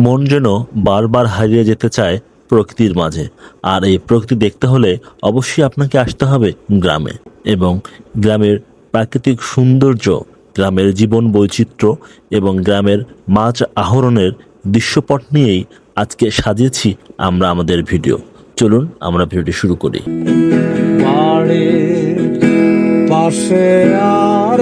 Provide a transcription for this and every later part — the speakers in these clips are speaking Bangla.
মন যেন বারবার হারিয়ে যেতে চায় প্রকৃতির মাঝে। আর এই প্রকৃতি দেখতে হলে অবশ্যই আপনাকে আসতে হবে গ্রামে। এবং গ্রামের প্রাকৃতিক সৌন্দর্য, গ্রামের জীবন বৈচিত্র্য এবং গ্রামের মাছ আহরণের দৃশ্যপট নিয়েই আজকে সাজিয়েছি আমরা আমাদের ভিডিও। চলুন আমরা ভিডিওটি শুরু করি। পাশে আর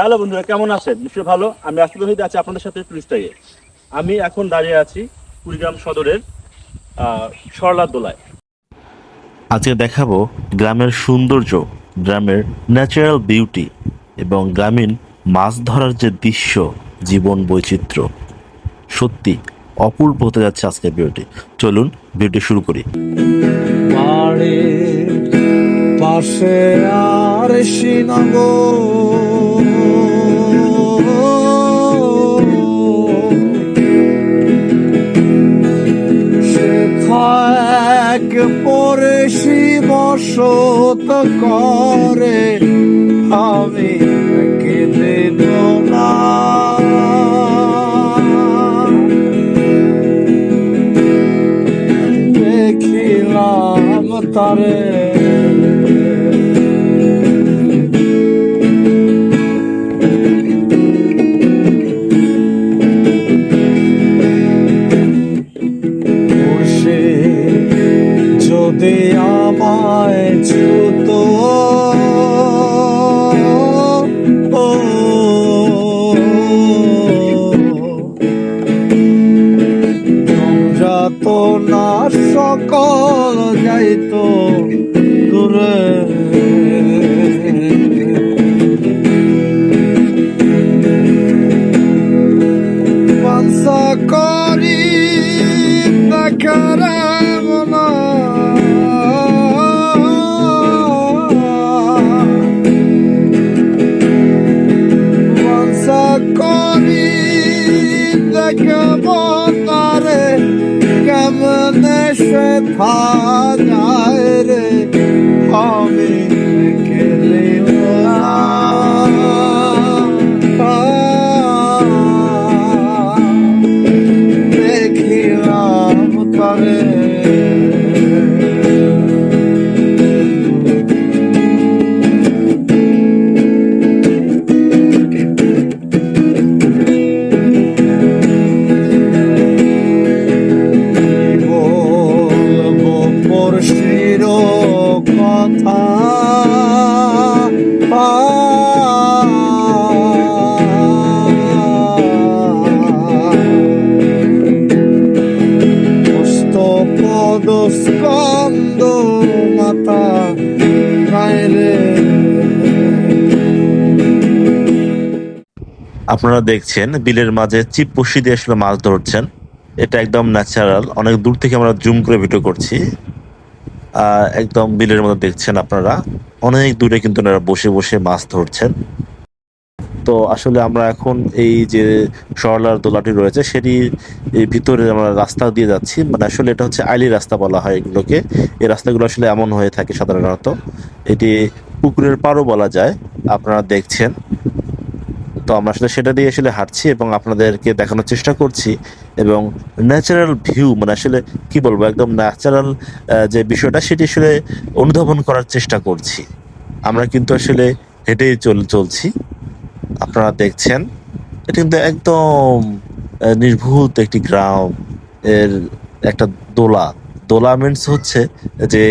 হ্যালো বন্ধুরা কেমন আছেন? নিশ্চয়ই ভালো। আমি আসলে হইতে আছি আপনাদের সাথে টুরিস্টাইয়ে আমি এখন দাঁড়িয়ে আছি কুড়িগ্রাম সদরের আহ, সরলার দোলায়। আজকে দেখাবো গ্রামের সৌন্দর্য গ্রামের ন্যাচারাল বিউটি এবং গ্রামীণ মাছ ধরার যে দৃশ্য জীবন বৈচিত্র্য। সত্যি অপূর্ব হতে যাচ্ছে আজকের ভিডিওটি। চলুন ভিডিওটি শুরু করি। পাশে আর এক পরে বসত করে আমি কেঁদে না। দেখিলাম তারে। বসে যদি আমায় ছুত। যত না সকল যাইতো দূরে। সে যায় রে আমি খেলে দেখিলাম তারে পদ স্কন্দ মাতা গাইলে আপনারা দেখছেন, বিলের মাঝে চিপ দিয়ে আসলে মাছ ধরছেন। এটা একদম ন্যাচারাল। অনেক দূর থেকে আমরা জুম করে ভিডিও করছি। একদম বিলের মধ্যে দেখছেন আপনারা। অনেক দূরে কিন্তু বসে বসে মাছ ধরছেন। তো আসলে আমরা এখন এই যে সরলার দোলাটি রয়েছে, সেটি ভিতরে আমরা রাস্তা দিয়ে যাচ্ছি। মানে আসলে এটা হচ্ছে আইলি রাস্তা বলা হয় এগুলোকে। এই রাস্তাগুলো আসলে এমন হয়ে থাকে সাধারণত। এটি পুকুরের পাড়ও বলা যায়, আপনারা দেখছেন। তো আমরা আসলে সেটা দিয়ে আসলে হাঁটছি এবং আপনাদেরকে দেখানোর চেষ্টা করছি। এবং ন্যাচারাল ভিউ মানে আসলে কি বলব, একদম ন্যাচারাল যে বিষয়টা, সেটি আসলে অনুধাবন করার চেষ্টা করছি। আমরা কিন্তু আসলে হেঁটেই চল, চলছি। আপনারা দেখছেন, এটা কিন্তু একদম নির্ভুত একটি গ্রাম, এর একটা দোলা। দোলা মিনস হচ্ছে যে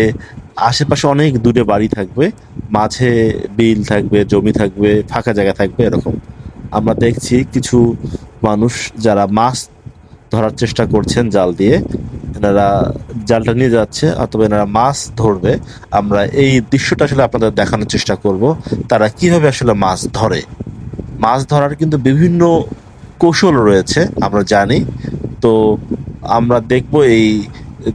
আশেপাশে অনেক দূরে বাড়ি থাকবে, মাঝে বিল থাকবে, জমি থাকবে, ফাঁকা জায়গা থাকবে, এরকম। আমরা দেখছি কিছু মানুষ যারা মাছ ধরার চেষ্টা করছেন জাল দিয়ে, এনারা জালটা নিয়ে যাচ্ছে, অথবা এনারা মাছ ধরবে। আমরা এই দৃশ্যটা আসলে আপনাদের দেখানোর চেষ্টা করব, তারা কীভাবে আসলে মাছ ধরে। মাছ ধরার কিন্তু বিভিন্ন কৌশল রয়েছে, আমরা জানি। তো আমরা দেখব এই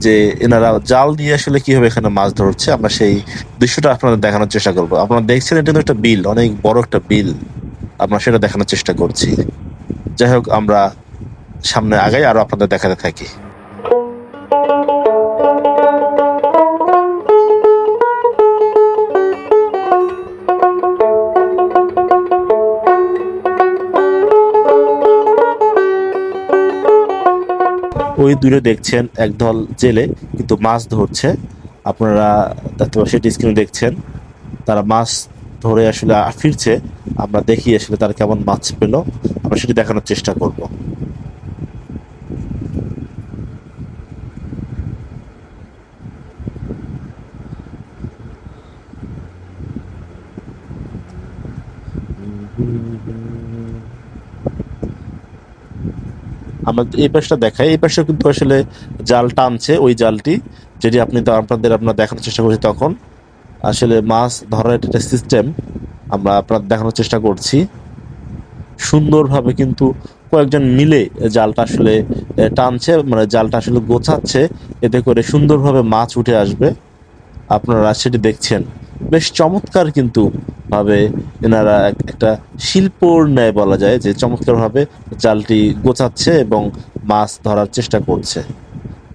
যে এনারা জাল দিয়ে আসলে কীভাবে এখানে মাছ ধরছে, আমরা সেই দৃশ্যটা আপনাদের দেখানোর চেষ্টা করব। আপনারা দেখছেন, এটা একটা বিল, অনেক বড় একটা বিল। আমরা সেটা দেখানোর চেষ্টা করছি। যাই হোক, আমরা সামনে আগাই, আরও আপনাদের দেখাতে থাকি। ওই দূরে দেখছেন একদল জেলে, কিন্তু মাছ ধরছে। আপনারা দেখতে পাচ্ছেন সেটি স্ক্রিনে দেখছেন। তারা মাছ ধরে আসলে ফিরছে। আমরা দেখি আসলে তারা কেমন মাছ পেল। আমরা সেটি দেখানোর চেষ্টা করব। আমরা এই পাশটা দেখাই। এই পাশে কিন্তু আসলে জাল টানছে ওই জালটি, যেটি আপনি তো আপনাদের আপনার দেখানোর চেষ্টা করছি তখন। আসলে মাছ ধরার একটা সিস্টেম আমরা আপনার দেখানোর চেষ্টা করছি। সুন্দরভাবে কিন্তু কয়েকজন মিলে জালটা আসলে টানছে মানে জালটা আসলে গোছাচ্ছে। এতে করে সুন্দরভাবে মাছ উঠে আসবে। আপনারা সেটি দেখছেন। বেশ চমৎকার কিন্তু ভাবে এনারা একটা শিল্পর ন্যায় বলা যায়, যে চমৎকার ভাবে জালটি গোছাচ্ছে এবং মাছ ধরার চেষ্টা করছে।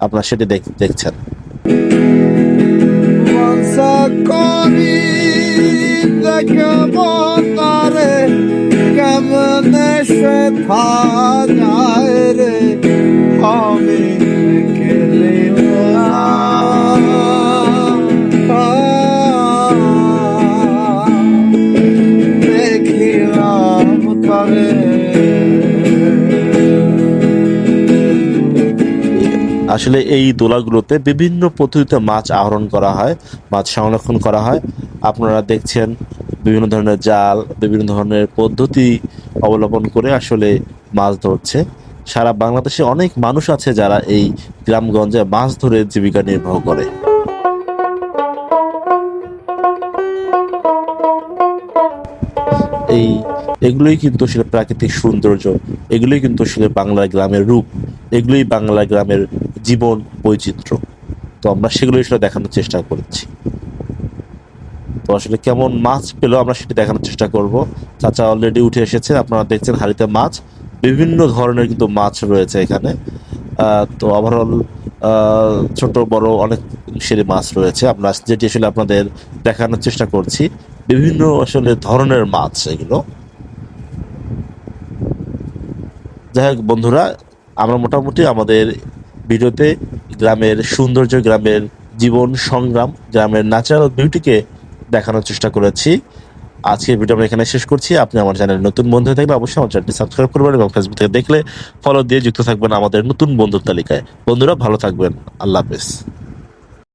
আপনারা সেটি দেখছেন। আসলে এই দোলাগুলোতে বিভিন্ন পদ্ধতিতে মাছ আহরণ করা হয়, মাছ সংরক্ষণ করা হয়। আপনারা দেখছেন বিভিন্ন ধরনের জাল, বিভিন্ন ধরনের পদ্ধতি অবলম্বন করে আসলে মাছ ধরছে। সারা বাংলাদেশে অনেক মানুষ আছে যারা এই গ্রামগঞ্জে মাছ ধরে জীবিকা নির্বাহ করে। এই এগুলোই কিন্তু আসলে প্রাকৃতিক সৌন্দর্য, এগুলোই কিন্তু আসলে বাংলা গ্রামের রূপ, এগুলোই বাংলা গ্রামের জীবন বৈচিত্র্য। তো আমরা সেগুলো আসলে দেখানোর চেষ্টা করেছি। তো আসলে কেমন মাছ পেল আমরা সেটি দেখানোর চেষ্টা করব। চাচা অলরেডি উঠে এসেছে আপনারা দেখছেন হাড়িতে মাছ। বিভিন্ন ধরনের কিন্তু মাছ রয়েছে এখানে। তো ওভারঅল ছোট, বড় অনেক সেরি মাছ রয়েছে। আমরা যেটি আসলে আপনাদের দেখানোর চেষ্টা করছি, বিভিন্ন আসলে ধরনের মাছ এগুলো। যাই হোক বন্ধুরা, আমরা মোটামুটি আমাদের ভিডিওতে গ্রামের সৌন্দর্য, গ্রামের জীবন সংগ্রাম, গ্রামের ন্যাচারাল বিউটিকে দেখানোর চেষ্টা করেছি। আজকের ভিডিও আমরা এখানে শেষ করছি। আপনি আমার চ্যানেলে নতুন বন্ধু হয়ে থাকলে অবশ্যই আমার চ্যানেলটি সাবস্ক্রাইব করবেন এবং ফেসবুক থেকে দেখলে ফলো দিয়ে যুক্ত থাকবেন আমাদের নতুন বন্ধুর তালিকায়। বন্ধুরা, ভালো থাকবেন। আল্লাহ হাফেজ।